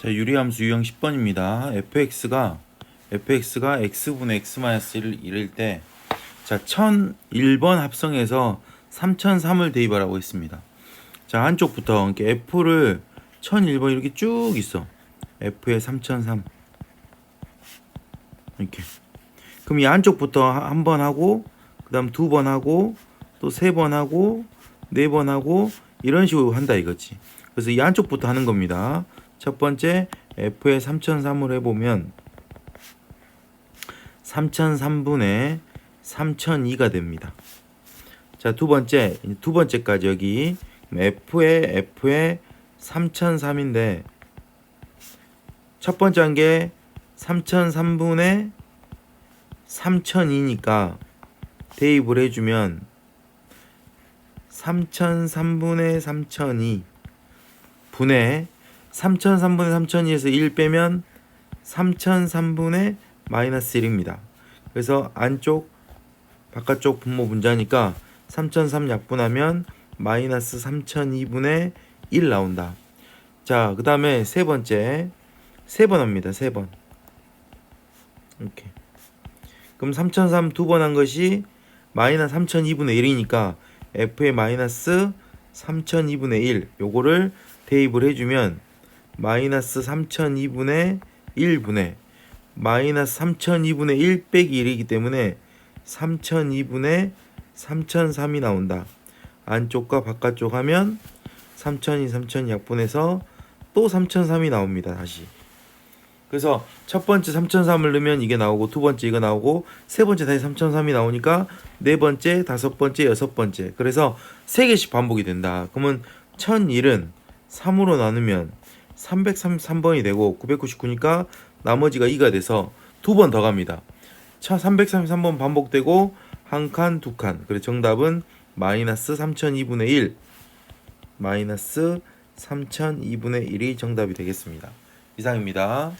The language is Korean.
자, 유리함수 유형 10번입니다. fx가 fx가 x분의 x 1을 이를 때 자, 1001번 합성해서 3003을 대입하라고 했습니다. 자, 한쪽부터 이렇게 f를 1001번 이렇게 쭉 있어. f에 3003 이렇게. 그럼 이 안쪽부터 한 번 하고 그다음 두 번 하고 또 세 번 하고 네 번 하고 이런 식으로 한다 이거지. 그래서 이 안쪽부터 하는 겁니다. 첫 번째 f에 3003을 해보면 3003분의 3002가 됩니다. 자, 두 번째, 두 번째까지 여기 f에 f에 3003인데 첫 번째 한 게 3003분의 3002니까 대입을 해주면 3003분의 3002 분의 3003분의 3002에서 1 빼면 3003분의 마이너스 1입니다. 그래서 안쪽 바깥쪽 분모 분자니까 3003 약분하면 마이너스 3002분의 1 나온다. 자, 그 다음에 세 번째 세 번 합니다. 세 번. 이렇게. 그럼 3003 두 번 한 것이 마이너스 3002분의 1이니까 f의 마이너스 3002분의 1 요거를 대입을 해주면 마이너스 3002분의 1분의 마이너스 3002분의 1 빼기 1이기 때문에 3002분의 3003이 나온다. 안쪽과 바깥쪽 하면 3002, 3002 약분해서 또 3003이 나옵니다. 다시. 그래서 첫 번째 3003을 넣으면 이게 나오고 두 번째 이거 나오고 세 번째 다시 3003이 나오니까 네 번째, 다섯 번째, 여섯 번째. 그래서 세 개씩 반복이 된다. 그러면 1001은 3으로 나누면 333번이 되고 999니까 나머지가 2가 돼서 두 번 더 갑니다. 333번 반복되고 한 칸, 두 칸. 그래서 정답은 마이너스 3002분의 1 마이너스 3002분의 1이 정답이 되겠습니다. 이상입니다.